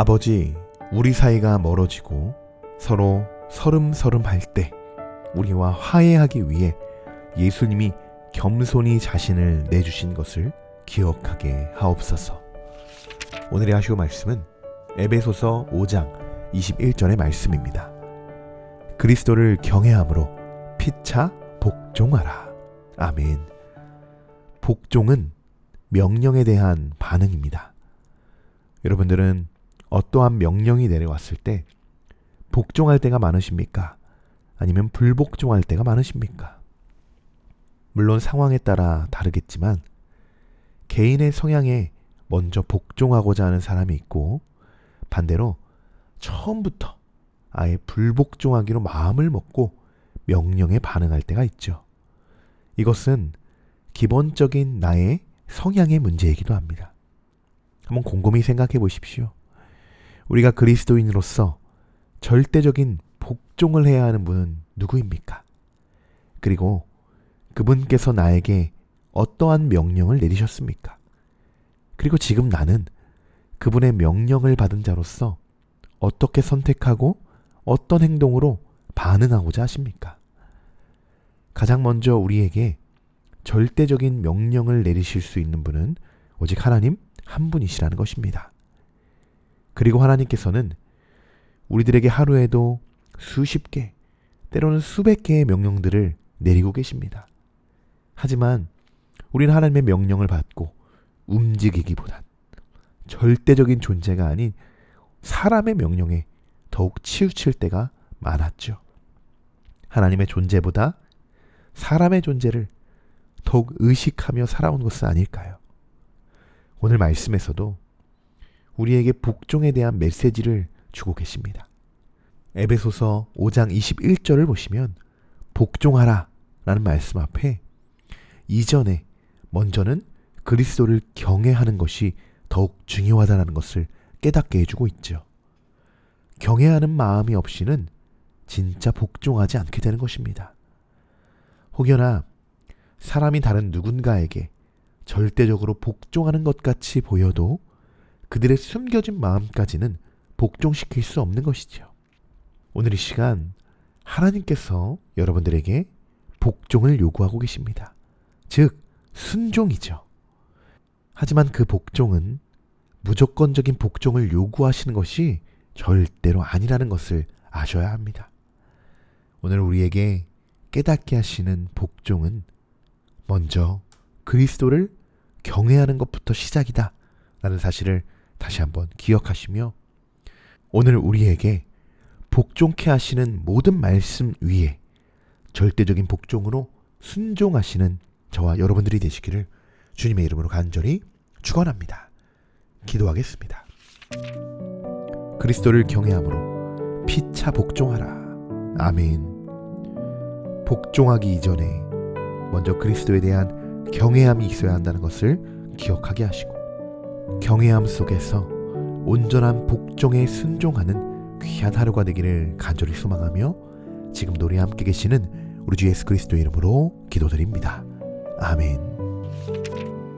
아버지, 우리 사이가 멀어지고 서로 서름서름 할때 우리와 화해하기 위해 예수님이 겸손히 자신을 내주신 것을 기억하게 하옵소서. 오늘의 하시오 말씀은 에베소서 5장 21절의 말씀입니다. 그리스도를 경외함으로 피차 복종하라. 아멘. 복종은 명령에 대한 반응입니다. 여러분들은 어떠한 명령이 내려왔을 때 복종할 때가 많으십니까? 아니면 불복종할 때가 많으십니까? 물론 상황에 따라 다르겠지만 개인의 성향에 먼저 복종하고자 하는 사람이 있고 반대로 처음부터 아예 불복종하기로 마음을 먹고 명령에 반응할 때가 있죠. 이것은 기본적인 나의 성향의 문제이기도 합니다. 한번 곰곰이 생각해 보십시오. 우리가 그리스도인으로서 절대적인 복종을 해야 하는 분은 누구입니까? 그리고 그분께서 나에게 어떠한 명령을 내리셨습니까? 그리고 지금 나는 그분의 명령을 받은 자로서 어떻게 선택하고 어떤 행동으로 반응하고자 하십니까? 가장 먼저 우리에게 절대적인 명령을 내리실 수 있는 분은 오직 하나님 한 분이시라는 것입니다. 그리고 하나님께서는 우리들에게 하루에도 수십 개, 때로는 수백 개의 명령들을 내리고 계십니다. 하지만 우리는 하나님의 명령을 받고 움직이기보단 절대적인 존재가 아닌 사람의 명령에 더욱 치우칠 때가 많았죠. 하나님의 존재보다 사람의 존재를 더욱 의식하며 살아온 것은 아닐까요? 오늘 말씀에서도 우리에게 복종에 대한 메시지를 주고 계십니다. 에베소서 5장 21절을 보시면 복종하라 라는 말씀 앞에 이전에 먼저는 그리스도를 경외하는 것이 더욱 중요하다는 것을 깨닫게 해주고 있죠. 경외하는 마음이 없이는 진짜 복종하지 않게 되는 것입니다. 혹여나 사람이 다른 누군가에게 절대적으로 복종하는 것 같이 보여도 그들의 숨겨진 마음까지는 복종시킬 수 없는 것이죠. 오늘 이 시간 하나님께서 여러분들에게 복종을 요구하고 계십니다. 즉, 순종이죠. 하지만 그 복종은 무조건적인 복종을 요구하시는 것이 절대로 아니라는 것을 아셔야 합니다. 오늘 우리에게 깨닫게 하시는 복종은 먼저 그리스도를 경외하는 것부터 시작이다. 라는 사실을 다시 한번 기억하시며 오늘 우리에게 복종케 하시는 모든 말씀 위에 절대적인 복종으로 순종하시는 저와 여러분들이 되시기를 주님의 이름으로 간절히 축원합니다. 기도하겠습니다. 그리스도를 경외함으로 피차 복종하라. 아멘. 복종하기 이전에 먼저 그리스도에 대한 경외함이 있어야 한다는 것을 기억하게 하시고 경외함 속에서 온전한 복종에 순종하는 귀한 하루가 되기를 간절히 소망하며 지금 노래 함께 계시는 우리 주 예수 그리스도 이름으로 기도드립니다. 아멘.